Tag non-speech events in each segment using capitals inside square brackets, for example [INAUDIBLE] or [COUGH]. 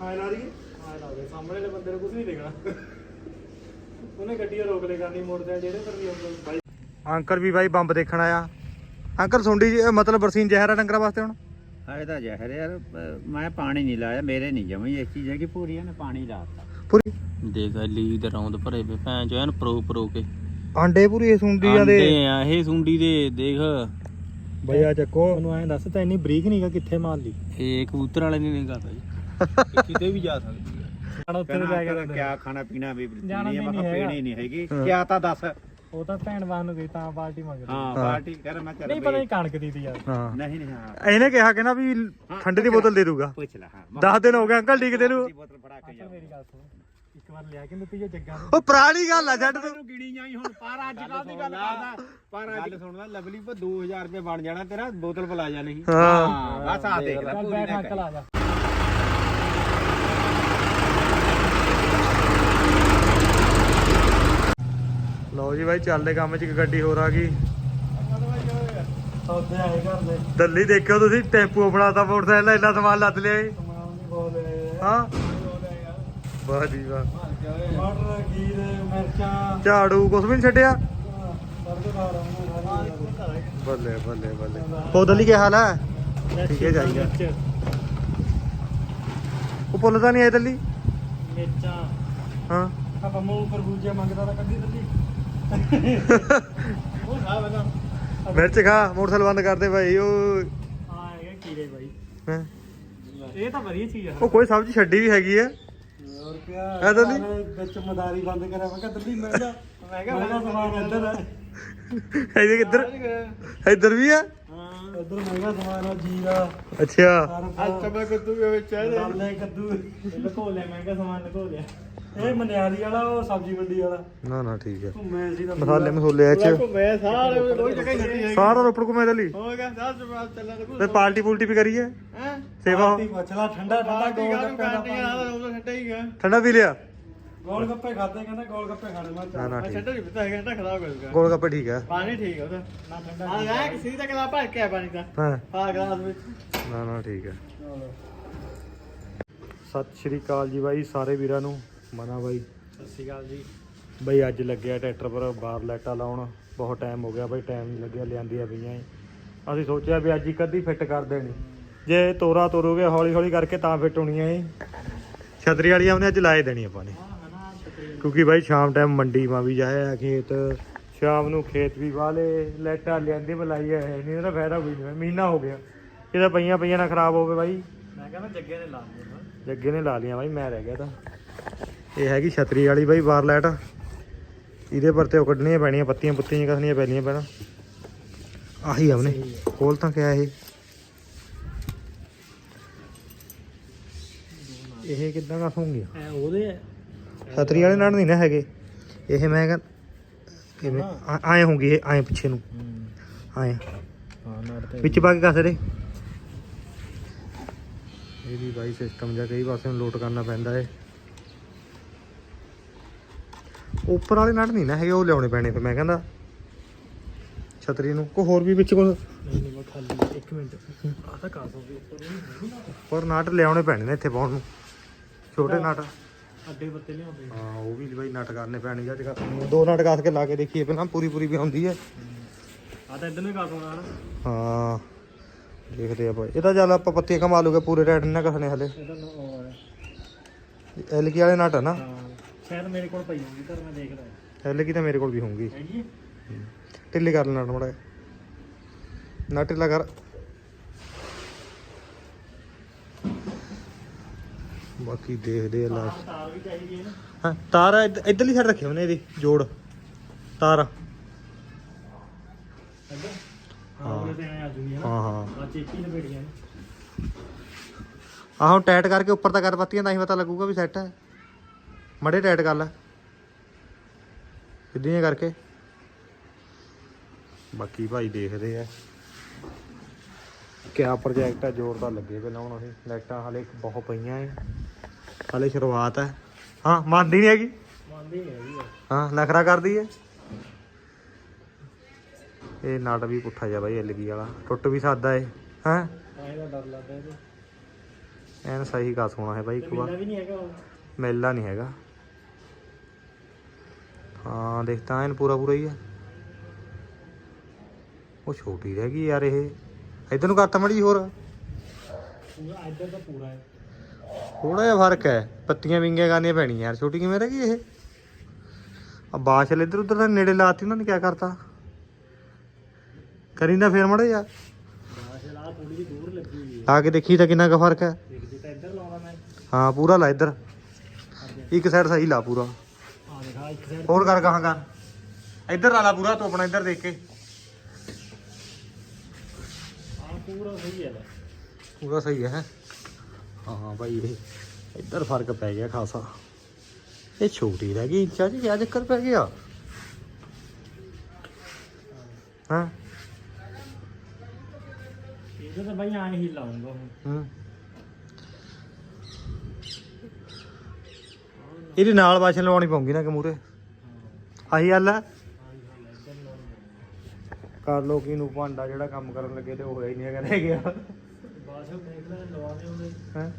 ਹਾਂ ਲਾ ਰਹੀ ਆ ਲਾ ਦੇ ਸਾਹਮਣੇ ਵਾਲੇ ਬੰਦੇ ਨੂੰ ਕੁਝ ਨਹੀਂ ਦੇਖਣਾ। ਉਹਨੇ ਗੱਡੀ ਰੋਕ ਲੈ ਕਰਨੀ ਮੋਟਰਸਾਈਕਲ ਜਿਹੜੇ ਪਰ ਵੀ ਆਉਂਦਾ ਬਾਈ ਅੰਕਲ ਵੀ ਬਾਈ ਬੰਬ ਦੇਖਣ ਆਇਆ। ਅੰਕਲ ਸੁੰਡੀ ਜੀ ਇਹ ਮਤਲਬ ਬਰਸੀਨ ਜ਼ਹਿਰ ਆ ਡੰਗਰਾਂ ਵਾਸਤੇ ਹੁਣ? ਹਾਂ ਇਹ ਤਾਂ ਜ਼ਹਿਰ ਯਾਰ। ਪ- ਮੈਂ ਪਾਣੀ ਨਹੀਂ ਲਾਇਆ ਮੇਰੇ ਨਹੀਂ ਜਮੀ ਇਹ ਚੀਜ਼ ਹੈ ਕਿ ਪੂਰੀਆਂ ਨੇ ਪਾਣੀ ਲਾਤਾ ਪੂਰੀ? ਦੇਖ ਲੀ ਦੇ ਰੌਂਦ ਭਰੇ ਪਏ। ਭੈਣ ਚੋ ਐਨ ਪ੍ਰੋ ਪ੍ਰੋ ਕੇ। ਆਂਡੇ ਪੂਰੀ ਸੁੰਡੀਆਂ ਦੇ? ਆਂਡੇ ਆ ਇਹ ਸੁੰਡੀ ਦੇ ਦੇਖ। ਬਈ ਆ ਚੱਕੋ। ਉਹਨੂੰ ਐਂ ਦੱਸ ਤਾਂ ਇੰਨੀ ਬਰੀਕ ਨਹੀਂਗਾ ਕਿੱਥੇ ਮਾਰ ਲਈ ਇਹ ਕਬੂਤਰ ਵਾਲੇ ਨਹੀਂ ਨਿਗਾਹ ਜੀ ਇਹ ਕਿਤੇ ਵੀ ਜਾ ਸਕਦੀ ਹੈ। ਖਾਣਾ ਉੱਤੇ ਨੂੰ ਲੈ ਕੇ ਕਹਿੰਦਾ ਕਿਆ ਖਾਣਾ ਪੀਣਾ ਵੀ ਜਾਣਾ ਆ, ਮੈਂ ਨਹੀਂ ਕਿਹਾ ਹੈਗਾ। ਪੀਣੀ ਨਹੀਂ ਹੈਗੀ। ਕਿਆ ਤਾਂ ਦੱਸ। ਉਹ ਤਾਂ ਭੈਣ ਬਾਨ ਨੂੰ ਗਈ ਤਾਂ ਪਾਰਟੀ ਮੰਗ ਰਹੀ ਹਾਂ ਪਾਰਟੀ ਕਰ ਮੈਂ ਚੱਲ ਨਹੀਂ ਪਤਾ ਨਹੀਂ ਕਣਕ ਦੀ ਤੀ ਯਾਰ ਹਾਂ। ਨਹੀਂ ਨਹੀਂ ਹਾਂ। ਇਹਨੇ ਕਿਹਾ ਕਿ ਨਾ ਵੀ ਠੰਡੇ ਦੀ ਬੋਤਲ ਦੇ ਦੂਗਾ। ਪੁੱਛ ਲੈ ਹਾਂ 10 ਦਿਨ ਹੋ ਗਏ ਅੰਕਲ ਡੀਕਦੇ ਨੂੰ। ਦੀ ਬੋਤਲ ਫੜਾ ਕੇ ਜਾ ਮੇਰੀ ਗੱਲ ਸੁਣ। ਇੱਕ ਵਾਰ ਲਿਆ ਕੇ ਦਿੱਤੀ ਜੇ ਜੱਗਾ ਨੂੰ। ਉਹ ਪੁਰਾਣੀ ਗੱਲ ਆ ਛੱਡ ਤੂੰ ਗਿਣੀ ਜਾਈ ਹੁਣ ਪਰ ਅੱਜ ਕੱਲ ਦੀ ਗੱਲ ਕਰਦਾ ਪਰ ਅੱਜ ਸੁਣਦਾ ਲਵਲੀ ਪਰ 2000 ਰੁਪਏ ਬਣ ਜਾਣਾ ਤੇਰਾ ਬੋਤਲ ਪਲਾ ਜਾ ਨਹੀਂ। ਹਾਂ। ਬਸ ਆ ਦੇਖ ਲੈ ਚੱਲ ਪੂਰੀ ਬੈਠ ਨਾ ਅੰਕਲ ਆ ਜਾ। ਲਓ ਜੀ ਬਾਈ ਚੱਲਦੇ ਕੰਮ 'ਚ ਇੱਕ ਗੱਡੀ ਹੋਰ ਆ ਗਈ। ਸੌਦੇ ਆਏ ਘਰ ਦੇ। ਦਿੱਲੀ ਦੇਖਿਓ ਤੁਸੀਂ ਟੈਂਪੂ ਬਣਾਤਾ ਮੋਟਰਸਾਈਕਲ ਦਾ ਇੰਨਾ ਸਮਾਨ ਲੱਦ ਲਿਆ ਏ ਸਮਾਨ ਨਹੀਂ ਬੋਲੇ ਹਾਂ? ਵਾਹ ਜੀ ਵਾਹ। ਮਟਰ ਖੀਰ ਮਿਰਚਾਂ। ਝਾੜੂ ਕੁਛ ਵੀ ਨਹੀਂ ਛੱਡਿਆ? ਬੱਲੇ ਬੱਲੇ ਬੱਲੇ। ਦਿੱਲੀ ਕੀ ਹਾਲ ਹੈ ਠੀਕ ਹੈ ਜਾਈਗਾ ਉਹ ਪੁੱਲਦਾ ਨਹੀਂ ਆਇਆ ਦਿੱਲੀ? ਮਿਰਚਾਂ। ਹਾਂ। ਆਪਾਂ ਮੂੰਹ ਖਰਬੂਜੇ ਮੰਗਦਾ ਤਾਂ ਕੱਢੀ ਦਿੱਲੀ। ਉਹ ਖਾ ਬਣਾ ਮਿਰਚ ਖਾ ਮੋਟਰਸਾਈਕਲ ਬੰਦ ਕਰਦੇ ਭਾਈ ਉਹ ਹਾਂ ਹੈਗੇ ਕੀੜੇ ਬਾਈ? ਹੈਂ। ਇਹ ਤਾਂ ਵਧੀਆ ਚੀਜ਼ ਆ। ਉਹ ਕੋਈ ਸਬਜ਼ੀ ਛੱਡੀ ਵੀ ਹੈਗੀ ਹੈ ਹੋਰ ਕਿਆ? ਹੈ ਤਾਂ ਨਹੀਂ? ਨਾਲੇ ਵਿੱਚ ਮਦਾਰੀ ਬੰਦ ਕਰਿਆ ਮੈਂ ਕਿਹਾ ਦਿੱਲੀ ਮੈਂ ਕਿਹਾ ਮੈਂ ਕਿਹਾ ਸਮਾਨ ਇੱਧਰ ਹੈ ਇਹਦੇ ਕਿੱਧਰ? ਇੱਧਰ ਵੀ ਆ? ਹਾਂ। ਇੱਧਰ ਮਹਿੰਗਾ ਸਮਾਨ ਆ ਜੀਰਾ। ਅੱਛਾ। ਸਰਫ। ਮੈਂ ਕੱਦੂ ਵੀ ਵਿੱਚ ਮਸਾਲੇ ਕੱਦੂ। ਲਕੋ ਲਿਆ ਮਹਿੰਗਾ ਸਮਾਨ ਲਕੋ ਲਿਆ। ਇਹ ਮਨਿਆਰੀ ਵਾਲਾ ਉਹ ਸਬਜ਼ੀ ਮੰਡੀ ਵਾਲਾ। ਨਾ ਨਾ ਠੀਕ ਹੈ। ਘੁੰਮੇ ਸੀ ਤਾਂ ਮਸਾਲੇ ਮਸੂਲੇ ਐ ਚ। ਮੈਂ ਸਾਰੇ ਕੋਈ ਜਗ੍ਹਾ ਹੀ ਛੱਡੀ ਸਾਰਾ ਰੋਪੜ ਘੁੰਮੇ ਦਿੱਲੀ ਹੋ ਗਿਆ ਸਾਹ ਜਵਾਬ ਚੱਲਣ ਤੇ ਪਾਰਟੀ ਪੁਲਟੀ ਵੀ ਕਰੀਏ ਹੈ? ਸੇਵਾ? ਪਾਰਟੀ ਮਛਲਾ ਠੰਡਾ ਠੰਡਾ ਗੋਲ ਗੱਪੇ ਛੱਡਿਆ ਹੀ ਗਿਆ। ਠੰਡਾ ਪੀ ਲਿਆ? ਗੋਲ ਗੱਪੇ ਖਾਦੇ ਕਹਿੰਦਾ ਗੋਲ ਗੱਪੇ ਖਾਣੇ ਮੈਂ ਨਾ ਨਾ ਛੱਡਿਆ ਨਹੀਂ ਪਤਾ ਹੈਗਾ ਖਰਾਬ ਹੋ ਗਿਆ ਗੋਲ ਗੱਪੇ ਠੀਕ ਹੈ ਪਾਣੀ ਠੀਕ ਹੈ ਉਹਦਾ ਨਾ ਠੰਡਾ ਹਾਂ ਲੈ ਕਿਸੇ ਦਾ ਗਲਾ ਭਰ ਕੇ ਪਾਣੀ ਦਾ। ਹਾਂ। ਹਾਂ ਗਲਾਸ ਵਿੱਚ। ਨਾ ਨਾ ਠੀਕ ਹੈ ਸਤਿ ਸ਼੍ਰੀ ਅਕਾਲ ਜੀ ਬਾਈ ਸਾਰੇ ਵੀਰਾਂ ਨੂੰ। ਮਨਾ ਬਾਈ। ਸਤਿ ਸ਼੍ਰੀ ਅਕਾਲ ਜੀ। ਬਈ ਅੱਜ ਲੱਗਿਆ ਟਰੈਕਟਰ ਪਰ ਬਾਹਰ ਲਾਈਟਾਂ ਲਾਉਣ। ਬਹੁਤ ਟਾਈਮ ਹੋ ਗਿਆ ਬਈ ਟਾਈਮ ਨਹੀਂ ਲੱਗਿਆ ਲਿਆਂਦੀਆਂ ਪਈਆਂ ਅਸੀਂ ਸੋਚਿਆ ਵੀ ਅੱਜ ਹੀ ਕਦੀ ਫਿੱਟ ਕਰ ਦੇਣੀ। ਜੇ ਤੋਰਾ ਤੋਰੋਗੇ ਹੌਲੀ ਹੌਲੀ ਕਰਕੇ ਤਾਂ ਫਿੱਟ ਹੋਣੀਆਂ ਏ ਛਤਰੀ ਵਾਲੀਆਂ ਉਹਨੇ ਅੱਜ ਲਾਏ ਦੇਣੀ ਆਪਾਂ ਨੇ। ਕਿਉਂਕਿ ਬਾਈ ਸ਼ਾਮ ਟਾਈਮ ਮੰਡੀ ਮਾ ਵੀ ਜਾਇਆ ਖੇਤ। ਸ਼ਾਮ ਨੂੰ ਖੇਤ ਵੀ ਵਾਲੇ ਲਾਈਟਾਂ ਲਿਆਂਦੀ ਬਲਾਈ ਹੈ ਨਹੀਂ ਇਹਦਾ ਫਾਇਦਾ ਕੋਈ ਨਹੀਂ ਮਹੀਨਾ ਹੋ ਗਿਆ। ਇਹਦਾ ਪਈਆਂ ਪਈਆਂ ਨਾ ਖਰਾਬ ਹੋਵੇ ਬਾਈ। ਮੈਂ ਕਹਿੰਦਾ ਜੱਗੇ ਨੇ ਲਾ ਦਿੱਤਾ ਜੱਗੇ ਨੇ ਲਾ ਲੀਆਂ ਬਾਈ ਮੈਂ ਰਹਿ ਗਿਆ ਤਾਂ। ਇਹ ਹੈਗੀ ਛਤਰੀ ਵਾਲੀ ਬਾਈ ਬਾਰ ਲਾਈਟ। ਇਹਦੇ ਪਰ ਤੇ ਉਹ ਕੱਢਣੀਆਂ ਪੈਣੀਆਂ ਪੱਤੀਆਂ ਪੁੱਤੀਆਂ ਕੱਢਣੀਆਂ ਪੈਣੀਆਂ ਪੈਣਾ ਆਹੀ ਆਵਨੇ ਕੋਲ ਤਾਂ ਕਿਆ ਇਹ। ਇਹ ਕਿੱਦਾਂ ਦਾ ਹੋਣਗੇ ਉਹਦੇ ਛਤਰੀ ਵਾਲੇ ਨਾਲ ਨਹੀਂ ਨਾ ਹੈਗੇ। ਇਹ ਮੈਂ ਕਿਹਾ ਕਿਵੇਂ? ਆਏ ਹੋਣਗੇ ਇਹ ਆਏ ਪਿੱਛੇ ਨੂੰ। ਆਏ। ਵਿੱਚ ਪਾ ਕੇ ਕੱਸ ਦੇ ਇਹ ਵੀ ਬਾਈ ਸਿਸਟਮ ਜਾਂ ਕਈ ਪਾਸੇ ਨੂੰ ਲੋਟ ਕਰਨਾ ਪੈਂਦਾ ਏ। ਉੱਪਰ ਵਾਲੇ ਨਟ ਨਹੀਂ ਨਾ ਹੈਗੇ ਉਹ ਲਿਆਉਣੇ ਪੈਣੇ ਫਿਰ ਮੈਂ ਕਹਿੰਦਾ। ਛਤਰੀ ਨੂੰ ਕੋ ਹੋਰ ਵੀ ਵਿੱਚ ਕੋਲ ਨਹੀਂ ਨਹੀਂ ਮੈਂ ਖਾਲੀ 1 ਮਿੰਟ। ਆ ਤਾਂ ਕਾਸ ਹੋ ਗਈ ਉੱਪਰ ਨਹੀਂ ਉੱਪਰ ਨਟ ਲਿਆਉਣੇ ਪੈਣੇ ਨੇ ਇੱਥੇ ਪਾਉਣ ਨੂੰ। ਛੋਟੇ ਨਟ। ਅੱਡੇ ਬੱਤੇ ਲਿਆਉਂਦੇ ਹਾਂ ਉਹ ਵੀ ਬਾਈ ਨਟ ਕਰਨੇ ਪੈਣੇ ਜਾਂ ਜਗਾ ਦੋ ਨਟ ਕੱਸ ਕੇ ਲਾ ਕੇ ਦੇਖੀਏ ਪਹਿਲਾਂ ਪੂਰੀ ਪੂਰੀ ਵੀ ਆਉਂਦੀ ਹੈ। ਆ ਤਾਂ ਇੱਧਰ ਨੂੰ ਕਾਸ ਹੋਣਾ ਨਾ ਹਾਂ ਦੇਖਦੇ ਆ ਬਾਈ। ਇਹ ਤਾਂ ਚੱਲ ਆਪਾਂ ਪੱਤੀਆਂ ਕਮਾ ਲੂਗੇ ਪੂਰੇ ਰੈਡ ਨਾ ਕਸਨੇ ਹਲੇ। ਐਲਕੀ ਵਾਲੇ ਨਟ ਆ ਨਾ? ਹਾਂ। ਸ਼ਾਇਦ ਮੇਰੇ ਕੋਲ ਪਈ ਹੋਊਗੀ ਪਰ ਮੈਂ ਦੇਖ ਲਿਆ ਐਲਕੀ ਤਾਂ ਮੇਰੇ ਕੋਲ ਵੀ ਹੋਊਗੀ। ਹੈਗੀ? ਢਿੱਲੀ ਕਰ ਲੈਣਾ ਮੜਾ ਨਾ ਢਿੱਲਾ ਕਰ। ਬਾਕੀ ਦੇਖਦੇ ਆ ਲਾਸਟ ਤਾਰ ਵੀ ਚਾਹੀਦੀ ਹੈ ਨਾ। ਹਾਂ ਤਾਰ ਇੱਧ- ਇੱਧਰਲੀ ਸਾਈਡ ਰੱਖੇ ਉਹਨੇ ਇਹਦੀ ਜੋੜ। ਤਾਰ ਇੱਧਰ ਹਾਂ। ਹਾਂ। ਉਹਦੇ ਤੇ ਐਂ ਆ ਜੂਗੀ ਹੈ ਨਾ ਹਾਂ ਹਾਂ। ਆ ਚੇਕੀ ਲਪੇੜੀਆਂ ਨੇ। ਆਹੋ ਟਾਈਟ ਕਰਕੇ ਉੱਪਰ ਤਾਂ ਕਰ ਪੱਤੀਆਂ ਤਾਂ ਹੀ ਪਤਾ ਲੱਗੂਗਾ ਵੀ ਸੈੱਟ ਹੈ ਮੜੇ ਟਾਈਟ ਕਰ ਲੈ। ਸਿੱਧੀਆਂ ਕਰਕੇ। ਬਾਕੀ ਭਾਈ ਦੇਖਦੇ ਆ। ਕਿਆ ਪ੍ਰੋਜੈਕਟ ਹੈ ਜ਼ੋਰਦਾਰ ਲੱਗੇ ਪਹਿਲਾਂ ਹੁਣ ਅਸੀਂ। ਲਾਈਟਾਂ ਹਲੇ ਬਹੁਤ ਪਈਆਂ ਏ ਹਲੇ ਸ਼ੁਰੂਆਤ ਹੈ ਹਾਂ ਮੰਨਦੀ ਨਹੀਂ ਹੈਗੀ? ਮੰਨਦੀ ਨਹੀਂ ਹੈਗੀ ਹਾਂ ਨਖਰਾ ਕਰਦੀ ਏ ਇਹ ਨਟ ਵੀ ਪੁੱਠਾ ਜਾ ਬਾਈ ਐਲਗੀ ਵਾਲਾ। ਟੁੱਟ ਵੀ ਸਕਦਾ ਏ। ਹਾਂ? ਇਹਦਾ ਡਰ ਲੱਗਦਾ ਇਹਦੇ ਐਨ ਸਹੀ ਕਾ ਸੋਣਾ ਹੈ ਬਾਈ ਇੱਕ ਵਾਰ। ਵੀ ਨਹੀਂ ਹੈਗਾ ਮੇਲਾ ਨਹੀਂ ਹੈਗਾ। ਹਾਂ ਦੇਖਤਾ ਐਨ ਪੂਰਾ ਪੂਰਾ ਹੀ ਹੈ ਉਹ ਛੋਟੀ ਰਹਿ ਗਈ ਯਾਰ ਇਹ। ਇਧਰ ਨੂੰ ਕਰਤਾ ਮੜੀ ਹੋਰ। ਪੂਰਾ ਇੱਧਰ ਤਾਂ ਪੂਰਾ ਹੈ ਥੋੜਾ ਜਿਹਾ ਫ਼ਰਕ ਹੈ। ਪੱਤੀਆਂ ਵਿੰਗੀਆਂ ਕਰਨੀਆਂ ਪੈਣੀਆਂ ਯਾਰ। ਛੋਟੀ ਕਿਵੇਂ ਰਹਿ ਗਈ ਇਹ? ਆ ਬਾਸ਼ਲ ਇੱਧਰ ਉੱਧਰ ਦਾ ਨੇੜੇ ਲਾਤੀ ਉਹਨਾਂ ਨੇ ਕੀ ਕਰਤਾ? ਕਰੀਂਦਾ ਫੇਰ ਮੜਾ ਜਾ ਬਾਸ਼ਲ ਆ ਥੋੜੀ ਜਿਹੀ। ਦੂਰ ਲੱਗੀ ਹੋਈ ਹੈ ਆ ਕੇ ਦੇਖੀ ਤਾਂ ਕਿੰਨਾ ਕੁ ਫ਼ਰਕ ਹੈ। ਦੇਖ ਜੇ ਤਾਂ ਇੱਧਰ ਲਾਉਣਾ ਮੈਂ। ਹਾਂ ਪੂਰਾ ਲਾ ਇੱਧਰ। ਇੱਕ ਸਾਈਡ ਸਹੀ ਲਾ ਪੂਰਾ। ਦੇਖਾ ਇੱਕ ਸਾਈਡ ਹੋਰ ਕਰ ਕਹਾਂ ਕਰ। ਇੱਧਰ ਲਾ ਲਾ ਪੂਰਾ ਤੂੰ ਆਪਣਾ ਇੱਧਰ ਦੇਖ ਕੇ। ਆ ਪੂਰਾ ਸਹੀ ਹੈ ਲੈ ਪੂਰਾ ਸਹੀ ਹੈ। ਹਾਂ ਭਾਈ ਇਹ ਇੱਧਰ ਫ਼ਰਕ ਪੈ ਗਿਆ ਖਾਸਾ। ਇਹ ਛੋਟੀ ਰਹਿ ਗਈ ਇੰਚਾਂ 'ਚ ਕਿਆ ਚੱਕਰ ਪੈ ਗਿਆ। ਹਾਂ। ਇਹਦਾ ਤਾਂ ਬਾਈ ਆਏ ਹੀ ਲਾਉਂਗਾ ਹੂੰ। ਇਹਦੇ ਨਾਲ ਵਾਸ਼ਨ ਲਵਾਉਣੀ ਪਊਗੀ ਨਾ ਕਿ ਮੂਰੇ ਆਹੀ ਗੱਲ ਹੈ ਕਰ ਲੋ ਕੀ ਨੂੰ ਭਾਂਡਾ ਜਿਹੜਾ ਕੰਮ ਕਰਨ ਲੱਗੇ ਤੇ ਉਹ ਹੋਇਆ ਹੀ ਨਹੀਂ ਹੈਗਾ ਰਹਿ ਗਿਆ। ਬਾਸ਼ਲ ਦੇਖ ਲੈ ਲਵਾਣੇ ਉਹਦੇ ਹੈ?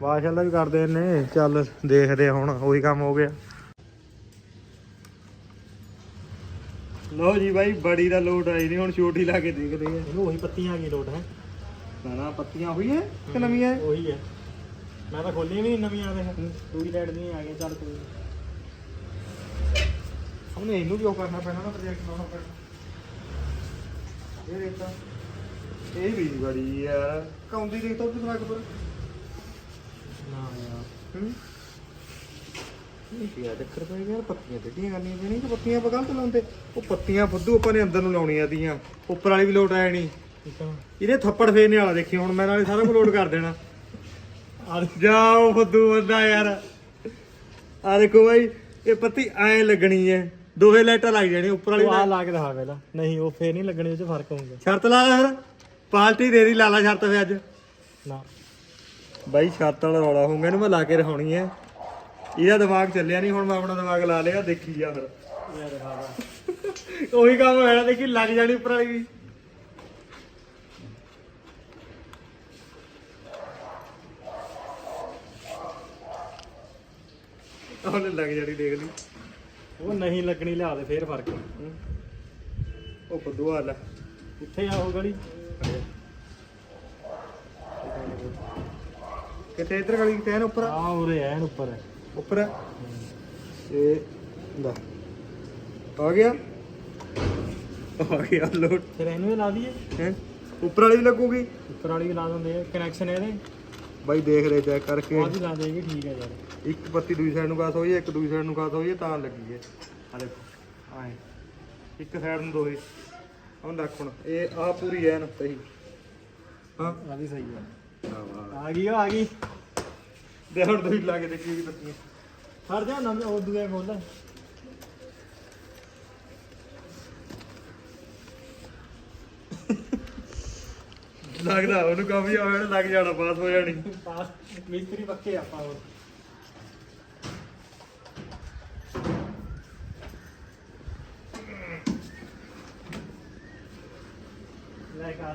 ਵਾਸ਼ਲ ਦਾ ਵੀ ਕਰਦੇ ਨੇ ਚੱਲ ਦੇਖਦੇ ਆ ਹੁਣ ਉਹੀ ਕੰਮ ਹੋ ਗਿਆ। ਲਓ ਜੀ ਬਾਈ ਬੜੀ ਦਾ ਲੋਡ ਆਈ ਨਹੀਂ ਹੁਣ ਛੋਟੀ ਲਾ ਕੇ ਦੇਖਦੇ ਆ। ਇਹਨੂੰ ਉਹੀ ਪੱਤੀਆਂ ਆ ਗਈ ਲੋਟ ਹੈ? ਨਾ ਨਾ ਪੱਤੀਆਂ ਹੋਈ ਹੈ ਕਿ ਨਵੀਆਂ? ਹੈ ਉਹੀ ਹੈ ਮੈਂ ਤਾਂ ਖੋਲੀ ਵੀ ਨਹੀਂ ਨਵੀਆਂ ਦੇ ਦੂਈ ਲਾਈਟ ਨਹੀਂ ਆ ਗਈ ਚੱਲ ਕੋਈ ਉਹਨੇ ਇਹਨੂੰ ਵੀ ਉਹ ਕਰਨਾ ਪੈਣਾ ਨਾ ਪ੍ਰੋਜੈਕਟ ਲਾਉਣਾ ਪੈਣਾ। ਇਹ ਰੇਤਾ ਇਹ ਵੀ ਬੜੀ ਯਾਰ ਕਾਉਂਦੀ ਦੇਖ ਤਾ ਉਸ ਪਰ ਨਾ ਯਾਰ। ਹੂੰ? ਇਹ ਕੀ ਆ ਚੱਕਰ ਪੈ ਗਿਆ ਯਾਰ ਪੱਤੀਆਂ ਟੇਢੀਆਂ ਕਰਨੀਆਂ ਪੈਣੀਆਂ ਕਿ ਪੱਤੀਆਂ ਆਪਾਂ ਗਲਤ ਲਾਉਂਦੇ? ਉਹ ਪੱਤੀਆਂ ਫੁੱਦੂ ਆਪਾਂ ਨੇ ਅੰਦਰ ਨੂੰ ਲਾਉਣੀਆਂ ਦੀਆਂ ਉੱਪਰ ਵਾਲੀ ਵੀ ਲੋਟ ਆਇਆ ਨਹੀਂ ਆ। ਇਹਦੇ ਥੱਪੜ ਫੇਰਨੇ ਵਾਲਾ ਦੇਖੀ ਹੁਣ ਮੈਂ ਨਾਲੇ ਸਾਰਾ ਕੁਝ ਲੋਡ ਕਰ ਦੇਣਾ। ਜਾਓ ਫੁੱਦੂ ਬੰਦਾ ਯਾਰ। ਆ ਦੇਖੋ ਬਾਈ ਇਹ ਪੱਤੀ ਐ ਲੱਗਣੀ ਹੈ ਦੋਹੇ ਲਾਈਟਾਂ ਲੱਗ ਜਾਣੀਆਂ ਉੱਪਰ ਵਾਲੀ ਤੂੰ ਆ ਲਾ ਕੇ ਦਿਖਾ ਪਹਿਲਾਂ। ਨਹੀਂ ਉਹ ਫੇਰ ਨਹੀਂ ਲੱਗਣੀ ਉਹ ਚ ਫ਼ਰਕ ਹੋਊਗਾ। ਸ਼ਰਤ ਲਾ ਲੈ ਫਿਰ। ਪਾਰਟੀ ਦੇ ਦੀ ਲਾ ਲਾ ਸ਼ਰਤ ਫੇ ਅੱਜ। ਨਾ। ਬਾਈ ਸ਼ਰਤ ਵਾਲਾ ਰੌਲਾ ਹੋਊਗਾ ਇਹਨੂੰ ਮੈਂ ਲਾ ਕੇ ਰਖਾਉਣੀ ਹੈ ਇਹਦਾ ਦਿਮਾਗ ਚੱਲਿਆ ਨਹੀਂ ਹੁਣ ਮੈਂ ਆਪਣਾ ਦਿਮਾਗ ਲਾ ਲਿਆ ਦੇਖੀ ਜਾ ਫਿਰ। ਉਹੀ ਕੰਮ ਹੋਇਆ ਦੇਖੀ ਲੱਗ ਜਾਣੀ ਉੱਪਰ ਵਾਲੀ ਵੀ। ਉਹਨੇ ਲੱਗ ਜਾਣੀ ਦੇਖ ਲਈ। ਉਹ ਨਹੀਂ ਲੱਗਣੀ ਲਿਆ ਦੇ ਫੇਰ ਫ਼ਰਕ। ਉਹ ਹਾਲ ਹੈ ਕਿੱਥੇ ਆ ਉਹ ਗਲੀ? ਕਿਤੇ ਇੱਧਰ ਗਲੀ? ਕਿਤੇ ਐਨ ਉੱਪਰ? ਆ? ਉਰੇ ਐਨ ਉੱਪਰ। ਹੈ ਉੱਪਰ? ਹੈ। ਇਹ ਦਾ ਆ ਗਿਆ? ਆ ਗਿਆ ਲੋਡ ਫਿਰ ਇਹਨੂੰ ਹੀ ਲਾ ਦਈਏ। ਹੈ? ਉੱਪਰ ਵਾਲੀ ਵੀ ਲੱਗੂਗੀ? ਉੱਪਰ ਵਾਲੀ ਵੀ ਲਾ ਦਿੰਦੇ ਆ। ਕਨੈਕਸ਼ਨ ਇਹਦੇ। ਬਾਈ ਦੇਖ ਰਹੇ ਚੈੱਕ ਕਰਕੇ। ਆਹ ਵੀ ਲਾ ਦੇਗੇ ਠੀਕ ਹੈ ਯਾਰ। ਇੱਕ ਪੱਤੀ ਦੂਜੀ ਸਾਈਡ ਨੂੰ ਕਾਸ ਹੋਈ ਹੈ ਇੱਕ ਦੂਜੀ ਸਾਈਡ ਨੂੰ ਕਾਸ ਹੋਈ ਹੈ ਤਾਂ ਲੱਗੀ ਹੈ। ਆ ਦੇਖੋ ਆਏ। ਇੱਕ ਸਾਈਡ ਨੂੰ ਦੋਏ ਹੁਣ ਦੇਖ ਹੁਣ। ਇਹ ਆ ਪੂਰੀ ਐ ਨਾ ਸਹੀ। ਹਾਂ? ਆ ਵੀ ਸਹੀ ਹੈ। ਵਾਹ ਆ ਗਈ ਉਹ ਆ ਗਈ। ਦੇ ਹੁਣ ਤੁਸੀਂ ਲਾ ਕੇ ਦੇਖੀ ਵੀ ਪੱਤੀਆਂ। ਹਟ ਜਾ ਨਵੇਂ ਉਹ ਦੂਏ ਖੋਲ ਲੱਗਦਾ ਉਹਨੂੰ ਕਾਫੀ ਆ ਹੋਣਾ ਲੱਗ ਜਾਣਾ ਪਾਸ ਹੋ ਜਾਣੀ। ਪਾਸ ਮਿਸਤਰੀ ਪੱਕੇ ਆਪਾਂ ਹੋਰ ਲੈ ਕਾ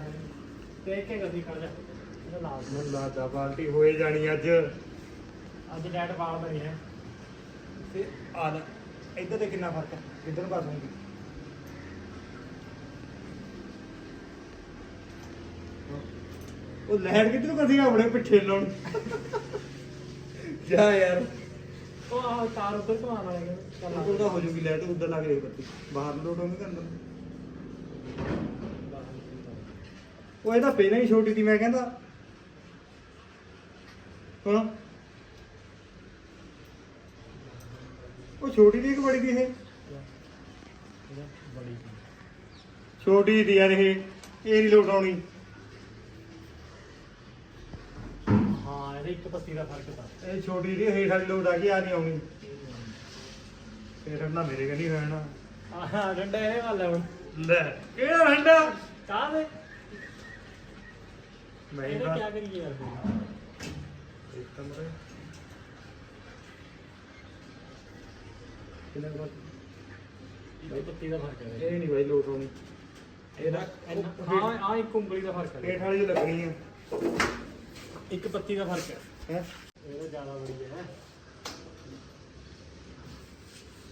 ਦੇ ਦੇਖ ਕੇ ਗੱਡੀ ਖੜ ਜਾ। ਇਹਦਾ ਲਾ ਦੇ। ਮੈਨੂੰ ਲੱਗਦਾ ਬਾਲਟੀ ਹੋਏ ਜਾਣੀ ਅੱਜ। ਅੱਜ ਡੈਡ ਬਾਲ ਬਣੀ ਹੈ ਤੇ ਆ ਲੈ ਇੱਧਰ ਤੇ ਕਿੰਨਾ ਫ਼ਰਕ ਹੈ ਕਿੱਧਰ ਨੂੰ ਪਾਸ ਹੋਊਗੀ ਉਹ ਲੈਣ ਕਿੱਧਰ ਨੂੰ ਕਸੀ ਆਪਣੇ ਪਿੱਠੇ ਲਾਉਣ? ਜਾ ਯਾਰ। ਉਹ ਆ ਕਾਰ ਉੱਧਰ ਘੁਮਾ ਲਾਏਗਾ ਚੱਲ। ਉਹਦਾ ਹੋ ਜੂਗੀ ਲੈਟ ਉੱਧਰ ਲੱਗ ਰਹੀ ਬੱਤੀ। ਬਾਹਰ ਲੋਟ ਹੋਣੀ ਕਰਨਾ। ਉਹ ਇਹਦਾ ਪਹਿਲਾਂ ਹੀ ਛੋਟੀ ਸੀ ਮੈਂ ਕਹਿੰਦਾ। ਹਾਂ। ਉਹ ਛੋਟੀ ਦੀ ਕਿ ਬੜੀ ਦੀ ਇਹ? ਛੋਟੀ ਦੀ ਯਾਰ ਇਹ ਇਹ ਨਹੀਂ ਲੋਟ ਆਉਣੀ। ਹਾਂ ਇਹਦੇ ਇੱਕ ਪੱਤੀ ਦਾ ਫ਼ਰਕ ਤਾਂ। ਇਹ ਛੋਟੀ ਦੀ ਹੇਠ ਵਾਲੀ ਲੋਟ ਆ ਗਈ ਆ ਨਹੀਂ ਆਉਣੀ। ਫੇਰ ਨਾ ਮੇਰੇ ਕਨੀ ਰਹਿਣਾ। ਆਹ ਡੰਡਾ ਇਹ ਵਾਲਾ ਹੁਣ। ਲੈ ਕਿਹੜਾ ਹੰਡਾ ਕਾਹ ਦੇ ਮੈਂ ਇਹਨੇ ਤਾਂ ਕੀ ਕਰੀਏ ਯਾਰ ਫਿਰ? ਇੱਕ ਕਮਰੇ। ਕਿੰਨਾ ਕੁ ਇਹ ਪੱਤੀ ਦਾ ਫ਼ਰਕ ਹੈ ਇਹ ਨਹੀਂ ਬਾਈ ਲੋਟ ਆਉਣੀ ਇਹਦਾ ਇੰਨਾ- ਹਾਂ ਆ ਇੱਕ ਉਂਗਲੀ ਦਾ ਫ਼ਰਕ ਹੈ ਹੇਠ ਵਾਲੀ ਜੋ ਲੱਗਣੀ ਆ। ਇੱਕ ਪੱਤੀ ਦਾ ਫ਼ਰਕ ਹੈ? ਹੈ ਇਹਦਾ ਜ਼ਿਆਦਾ ਬੜੀ ਹੈ।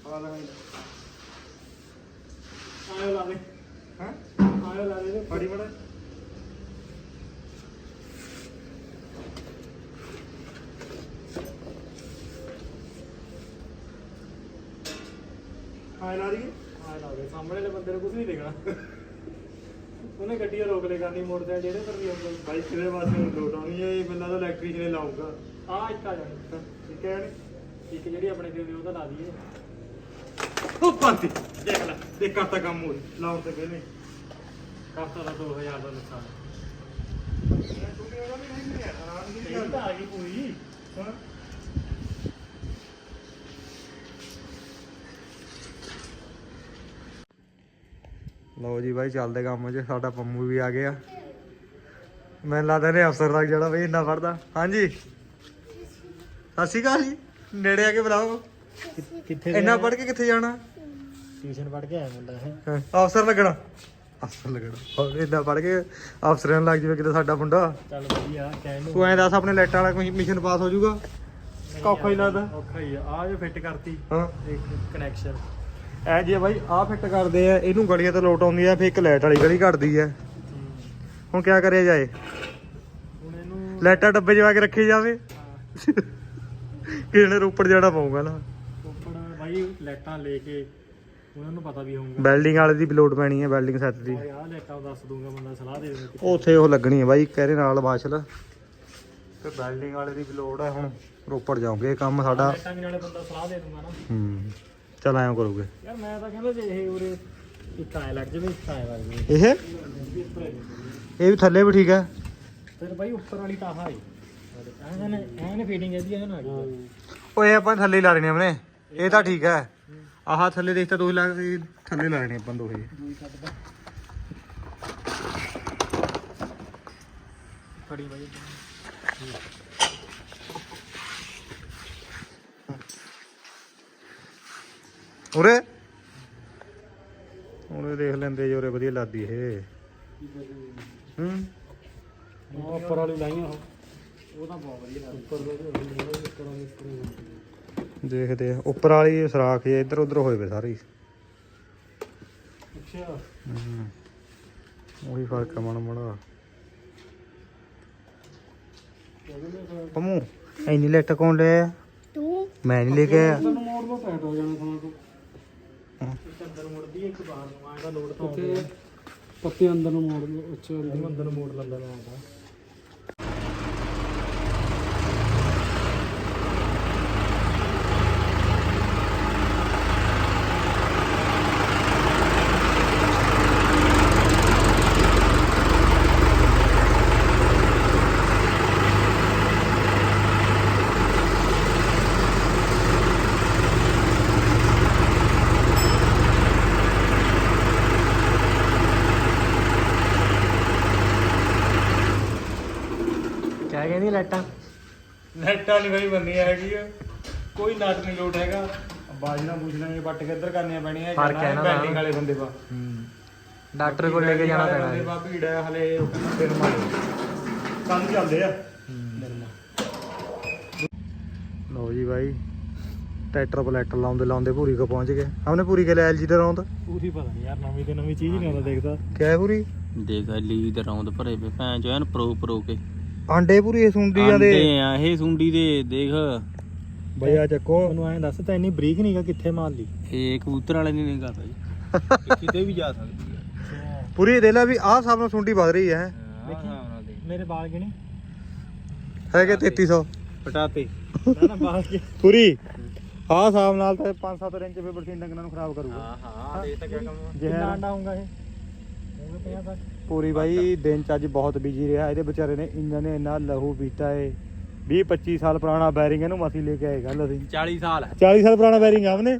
ਆ ਲੈ ਆਇਓ ਲਾ ਦੇ। ਹਾਂ? ਆਇਓ ਲਾ ਦੇ ਫੜੀ ਬੜਾ ਆ ਲਾ ਰਹੀ ਆਇਓ ਲਾ ਦੇ ਨੂੰ ਕੁਝ ਨਹੀਂ ਦਿਖਣਾ ਉਹਨੇ ਗੱਡੀ ਰੋਕ ਲੈ ਕਰਨੀ ਮੋਟਰਸਾਈਕਲ ਜਿਹੜੇ ਪਰ ਵੀ ਆਉਂਦਾ ਬਾਈ ਕਿਹੜੇ ਪਾਸੇ ਨੂੰ ਲੋਟ ਆਉਣੀ ਹੈ ਇਹ ਬੰਦਾ ਤਾਂ ਇਲੈਕਟ੍ਰੀਸ਼ੀਅਨ ਹੀ ਲਾਊਗਾ। ਆ ਇੱਕ ਆ ਜਾਣੀ। ਠੀਕ ਹੈ ਨੀ ਇੱਕ ਜਿਹੜੀ ਆਪਣੇ ਤੇ ਉਹਦਾ ਲਾ ਦਈਏ। ਉਹ ਪੰਤੀ ਦੇਖ ਲੈ ਦੇਖ ਕਰਤਾ ਕੰਮ ਹੋ ਲਾਉਣ ਤੇ ਕਹਿੰਦੇ। ਕਰਤਾ ਦਾ 2000 ਦਾ ਨੁਕਸਾਨ। ਇਹ ਹਾਂ ਤਾਂ ਆ ਗਈ ਪੂਰੀ। ਲਓ ਜੀ ਬਾਈ ਚੱਲਦੇ ਕੰਮ 'ਚ ਸਾਡਾ ਪੰਮੂ ਵੀ ਆ ਗਿਆ। ਮੈਨੂੰ ਲੱਗਦਾ ਨੇ ਅਫਸਰ ਤੱਕ ਜਿਹੜਾ ਬਈ ਇੰਨਾ ਪੜਦਾ ਹਾਂਜੀ। ਸਤਿ ਸ਼੍ਰੀ ਅਕਾਲ ਜੀ। ਨੇੜੇ ਆ ਕੇ ਬੁਲਾਓ। ਕਿੱਥੇ ਇੰਨਾ ਪੜ ਕੇ ਕਿੱਥੇ ਜਾਣਾ? ਟਿਊਸ਼ਨ ਪੜ ਕੇ ਆਇਆ ਮੁੰਡਾ ਹੈ ਅਫਸਰ ਲੱਗਣਾ। ਅਫਸਰ ਲੱਗਣਾ। ਹੋਰ ਇੰਨਾ ਪੜ ਕੇ ਅਫਸਰਾਂ ਨੂੰ ਲੱਗ ਜਾਵੇ ਕਿਤੇ ਸਾਡਾ ਮੁੰਡਾ। ਚੱਲ ਵਧੀਆ ਕਹਿਣ ਨੂੰ ਤੂੰ ਐਂ ਦੱਸ ਆਪਣੇ ਲੈਟਾਂ ਵਾਲਾ ਕੋਈ ਮਿਸ਼ਨ ਪਾਸ ਹੋ ਜਾਊਗਾ? ਔਖਾ ਹੀ ਲੱਗਦਾ। ਔਖਾ ਹੀ ਆ। ਆ ਜੋ ਫਿੱਟ ਕਰਤੀ। ਹਾਂ। ਇੱਕ ਕਨੈਕਸ਼ਨ ਐ ਜੇ ਬਾਈ ਆਹ ਫਿੱਟ ਕਰਦੇ ਆ ਇਹਨੂੰ ਗੜੀਆਂ ਤੇ ਲੋਟ ਆਉਂਦੀ ਆ ਫਿਰ ਇੱਕ ਲਾਈਟ ਵਾਲੀ ਗੜੀ ਘਟਦੀ ਆ। ਹੁਣ ਕਿਆ ਕਰਿਆ ਜਾਏ? ਹੁਣ ਇਹਨੂੰ ਲਾਈਟਾਂ ਡੱਬੇ ਪਾ ਕੇ ਰੱਖੀ ਜਾਵੇ। ਕਿਸੇ ਨੇ ਰੋਪੜ ਜਾਣਾ ਪਊਗਾ ਨਾ। ਉੱਪਰ ਬਾਈ ਲਾਈਟਾਂ ਲੈ ਕੇ ਉਹਨਾਂ ਨੂੰ ਪਤਾ ਵੀ ਹੋਊਗਾ। ਵੈਲਡਿੰਗ ਵਾਲੇ ਦੀ ਵੀ ਲੋਡ ਪੈਣੀ ਹੈ ਵੈਲਡਿੰਗ ਸੈੱਟ ਦੀ। ਆ ਲਾਈਟਾਂ ਦੱਸ ਦੂੰਗਾ ਬੰਦਾ ਸਲਾਹ ਦੇ ਦੇਵੇ। ਉਹ ਉੱਥੇ ਉਹ ਲੱਗਣੀ ਹੈ ਬਾਈ ਕਹਿਰੇ ਨਾਲ ਮਾਸ਼ਲ ਤੇ ਵਾਲੇ ਦੀ ਵੀ ਲੋਡ ਹੈ ਹੁਣ। ਰੋਪੜ ਜਾਓਗੇ ਕੰਮ ਸਾਡਾ। ਲਾਈਟਾਂ ਵੀ ਨਾਲੇ ਬੰਦਾ ਸਲਾਹ ਦੇ ਦੂੰਗਾ ਨਾ। ਹੂੰ। ਚਲ ਐਂ ਕਰੋਗੇ। ਯਾਰ ਮੈਂ ਤਾਂ ਕਹਿੰਦਾ ਜੇ ਇਹ ਉਰੇ ਲੱਗ ਜਾਵੇ ਲੱਗ ਜਾਵੇ। ਇਹ? ਵੀ ਥੱਲੇ ਵੀ ਠੀਕ ਹੈ। ਫਿਰ ਬਾਈ ਉੱਪਰ ਵਾਲੀ ਤਾਂ ਆਹ ਹੈ। ਐਨ ਐਨ ਫੀਡਿੰਗ ਇਹਦੀ ਐਨ ਆ। ਗਈ ਓਏ ਆਪਾਂ ਥੱਲੇ ਹੀ ਲਾ ਲੈਣੇ ਆਪਣੇ। ਇਹ ਤਾਂ ਠੀਕ ਹੈ। ਆਹ ਥੱਲੇ ਦੇਖ ਤਾਂ ਦੋ ਲਾ ਇਹ ਥੱਲੇ ਲਾ ਲੈਣੇ ਆਪਾਂ ਦੋਹੇ। ਫੜੀ ਬਾਈ। ਉਰੇ? ਉਰੇ ਦੇਖ ਲੈਂਦੇ ਜੋਰੇ ਵਧੀਆ ਲੱਗਦੀ ਇਹ। ਹੂੰ? ਉਹ ਉੱਪਰ ਵਾਲੀ ਲਾਈਆਂ ਉਹ। ਉਹ ਤਾਂ ਬਹੁਤ ਵਧੀਆ ਲੱਗਦਾ। ਉੱਪਰ ਦਾ ਉੱਪਰ ਵਾਲੀ ਦੇਖਦੇ ਆ। ਉੱਪਰ ਵਾਲੀ ਸਰਾਖ ਜੇ ਇੱਧਰ ਉੱਧਰ ਹੋਏ ਵੇ ਸਾਰੇ। ਅੱਛਾ। ਹੂੰ। ਉਹੀ ਫ਼ਰਕ ਆ ਮਨ ਮੜਾ। ਪਮੂ ਐਨੀ ਲੈਟ ਕੌਣ ਲੈ ਤੂੰ? ਮੈਂ ਨਹੀਂ ਲੈ ਕੇ ਆਇਆ। ਤੁਹਾਨੂੰ ਮੋੜ ਲੋ ਟਾਈਟ ਹੋ ਜਾਣਾ ਥਾਂ ਤੋਂ। ਇੱਕ ਅੰਦਰ ਮੁੜਦੀ ਇੱਕ ਬਾਹਰ ਨੂੰ ਆਏਗਾ ਲੋਡ ਤਾਂ ਆਉਂਦੀ ਪੱਤੇ ਅੰਦਰ ਨੂੰ ਮੋੜ ਲੋ ਅੱਛਾ ਅੰਦਰ ਨੂੰ ਮੋੜ ਲੈਂਦਾ ਮੈਂ ਆਉਂਦਾ ਕਿਆ ਕਹਿੰਦੀ ਲਾਈਟਾਂ ਜੱਟਾਂ ਨਹੀਂ ਬਈ ਬੰਨੀ ਹੈਗੀ ਆ। ਕੋਈ ਨਾਟ ਨਹੀਂ ਲੋਟ ਹੈਗਾ। ਬਾਜਣਾ ਬੂਜਣਾ ਇਹ ਵੱਟ ਕੇ ਕਰਨੀਆਂ ਪੈਣੀਆਂ ਫ਼ਰਕ ਹੈ ਨਾ ਵਾਲੇ ਬੰਦੇ ਬਾ ਹੂੰ। ਡਾਕਟਰ ਕੋਲ ਲੈ ਕੇ ਜਾਣਾ ਪੈਣਾ ਬੰਦੇ ਬਾ ਭੀੜ ਹੈ ਹਲੇ ਫਿਰ ਮਾਰੋ ਕੰਮ ਚੱਲਦੇ ਆ। ਲੋ ਜੀ ਬਾਈ ਟਰੈਕਟਰ ਪਲੈਟਰ ਲਾਉਂਦੇ ਲਾਉਂਦੇ ਪੂਰੀ ਕੋ ਪਹੁੰਚ ਗਏ। ਆਪਨੇ ਪੂਰੀ ਕੇ ਲੈ ਐਲਜੀ ਦਾ ਰੌਂਦ? ਪੂਰੀ ਪਤਾ ਨਹੀਂ ਯਾਰ ਨਵੀਂ ਤੇ ਨਵੀਂ ਚੀਜ਼ ਨਹੀਂ ਆਉਂਦਾ ਦੇਖਦਾ। ਕਿਆ ਪੂਰੀ ਦੇਖ ਐਲਜੀ ਦਾ ਰੌਂਦ ਭਰੇ ਪਏ ਭੈਣ ਜੋ ਐਨ ਪ੍ਰੋ ਪ੍ਰੋ ਕੇ। ਆਂਡੇ ਪੂਰੀ ਇਹ ਸੁੰਡੀਆਂ ਦੇ। ਆਂਡੇ ਆ ਇਹ ਸੁੰਡੀ ਦੇ ਦੇਖ। ਬਈ ਆ ਚੱਕੋ। ਮੈਨੂੰ ਐਂ ਦੱਸ ਤਾਂ ਇੰਨੀ ਬਰੀਕ ਨਹੀਂਗਾ ਕਿੱਥੇ ਮਾਰ ਲਈ? ਇਹ ਕਬੂਤਰ ਵਾਲੇ ਨਹੀਂ ਨਿਗਾ ਭਾਈ। [LAUGHS] ਕਿਤੇ ਵੀ ਜਾ ਸਕਦੀ ਹੈ ਪੂਰੀ ਦੇ ਲੈ ਵੀ ਆਹ ਸਭ ਨੂੰ ਸੁੰਡੀ ਵੱਧ ਰਹੀ ਹੈ ਮੇਰੇ ਬਾਲ ਗਿਣੇ ਹੈਗੇ 3300 ਪਟਾਤੇ ਨਾ ਨਾ ਬਾਲ ਕੇ? ਪੂਰੀ। ਆਹ ਹਿਸਾਬ ਨਾਲ ਤਾਂ 5-7 ਇੰਚ ਫੇ ਬਰਸੀਨ ਡੰਗਰਾਂ ਨੂੰ ਖਰਾਬ ਕਰੂਗਾ। ਹਾਂ ਹਾਂ ਦੇਖ ਤਾਂ ਕਿਆ ਕੰਮ ਜੇ ਕਿੰਨਾ ਅੰਡਾ ਹੋਊਗਾ ਇਹ? ਹੋਊਗਾ 50 ਤੱਕ ਪੂਰੀ ਬਾਈ ਦਿਨ ਚ ਅੱਜ ਬਹੁਤ ਬਿਜ਼ੀ ਰਿਹਾ। ਇਹਦੇ ਵਿਚਾਰੇ ਨੇ ਇੰਜਨ ਨੇ ਇੰਨਾ ਲਹੂ ਪੀਤਾ ਏ। 20 25 ਸਾਲ ਪੁਰਾਣਾ ਬੈਰਿੰਗ ਇਹਨੂੰ ਮਸੀ ਲੈ ਕੇ ਆਏ ਗੱਲ ਅਸੀਂ। 40 ਸਾਲ 40 ਸਾਲ ਪੁਰਾਣਾ ਬੈਰਿੰਗ ਆ ਉਹਨੇ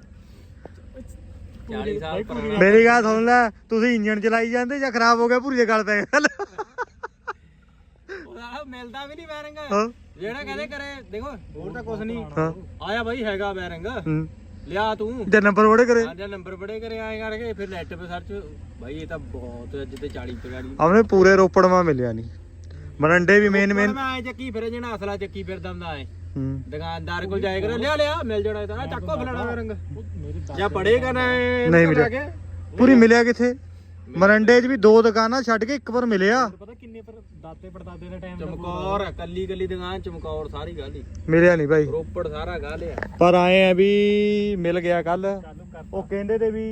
40 ਸਾਲ ਪੁਰਾਣਾ। ਮੇਰੀ ਗੱਲ ਸੁਣ ਲੈ ਤੁਸੀਂ ਇੰਜਨ ਚਲਾਈ ਜਾਂਦੇ ਜਾਂ ਖਰਾਬ ਹੋ ਗਿਆ ਪੂਰੀ ਦੇ ਗੱਲ ਪੈ ਉਹਦਾ ਮਿਲਦਾ ਵੀ ਨਹੀਂ ਬੈਰਿੰਗ ਜਿਹੜਾ ਕਹਿੰਦੇ ਕਰੇ ਦੇਖੋ ਹੋਰ ਤਾਂ ਕੁਝ ਨਹੀਂ। ਆਇਆ ਬਾਈ ਹੈਗਾ ਬੈਰਿੰਗ ਹੂੰ। ਲਿਆ ਤੂੰ। ਜੇ ਨੰਬਰ ਵੜੇ ਕਰੇ। ਆ ਜਾ ਨੰਬਰ ਬੜੇ ਕਰੇ ਆਏ ਕਰਕੇ ਫਿਰ ਨੈਟ 'ਤੇ ਸਰਚ ਬਾਈ ਇਹ ਤਾਂ ਬਹੁਤ ਅੱਜ ਤੇ 40 ਤੇ ਗਾੜੀ ਆਪਣੇ ਪੂਰੇ ਰੋਪੜ ਮਾ ਮਿਲਿਆ ਨਹੀਂ ਮਰੰਡੇ ਵੀ ਮੇਨ ਮੇਨ ਮੈਂ ਚੱਕੀ ਫਿਰੇ ਜਿਹੜਾ ਅਸਲਾ ਚੱਕੀ ਫਿਰਦਾ ਹੁੰਦਾ ਐ। ਹੂੰ। ਦੁਕਾਨਦਾਰ ਕੋਲ ਜਾਏ ਕਰ ਲਿਆ ਲਿਆ ਮਿਲ ਜਾਣਾ ਇਹਦਾ ਚੱਕੋ ਫਲਾਣਾ ਰੰਗ। ਜਾਂ ਪੜੇਗਾ ਨਾ ਨਹੀਂ ਮਿਲਿਆ। ਪੂਰੀ ਮਿਲਿਆ ਕਿੱਥੇ? ਮਰੰਡੇ 'ਚ ਵੀ ਦੋ ਦੁਕਾਨਾਂ ਛੱਡ ਕੇ ਇੱਕ ਵਾਰ ਮਿਲਿਆ। ਪਤਾ ਕਿੰਨੇ ਪਰ ਦਾਤੇ ਪੜਦਾਦੇ ਦੇ ਟਾਈਮ ਚਮਕੌਰ ਕੱਲੀ ਕੱਲੀ ਦੁਕਾਨ ਚਮਕੌਰ ਸਾਰੀ ਗੱਲ ਹੀ। ਮਿਲਿਆ ਨਹੀਂ ਭਾਈ ਰੋਪੜ ਸਾਰਾ ਗੱਲ ਆ। ਪਰ ਆਏ ਆ ਵੀ ਮਿਲ ਗਿਆ ਕੱਲ। ਚਾਲੂ ਕਰ ਉਹ ਕਹਿੰਦੇ ਤੇ ਵੀ